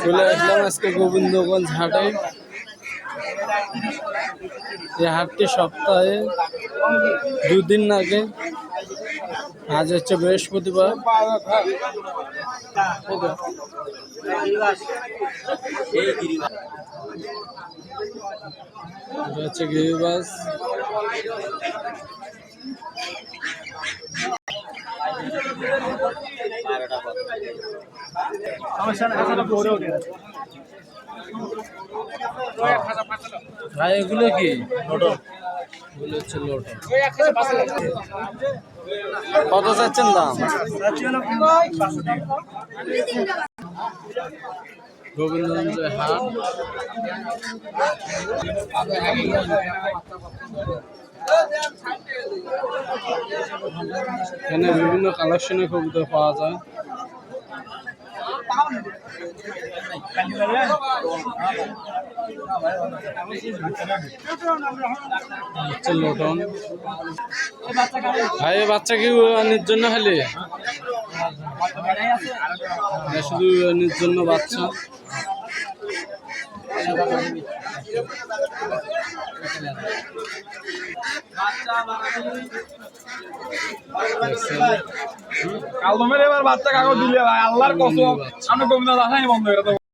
চলে আসলাম আজকে গোবিন্দগঞ্জ হাটে। এই হাটটি সপ্তাহে দুদিন আগে আজ হচ্ছে বৃহস্পতিবার। হচ্ছে গিরিবাস ভাই এগুলো কি? এগুলো হচ্ছে লোটো। কত চাচ্ছেন দাম? গোবিন্দগঞ্জের হাট। এখানে বিভিন্ন কালেকশনের কবুতর পাওয়া যায়। লোটন ভাই বাচ্চা কি আনির জন্য খালি শুধু আনির জন্য বাচ্চা? কালদমের এবার বাচ্চা কাগজ দিলে ভাই আল্লাহর কসম আমি গোবিন্দ দাসাই বন্ধ করে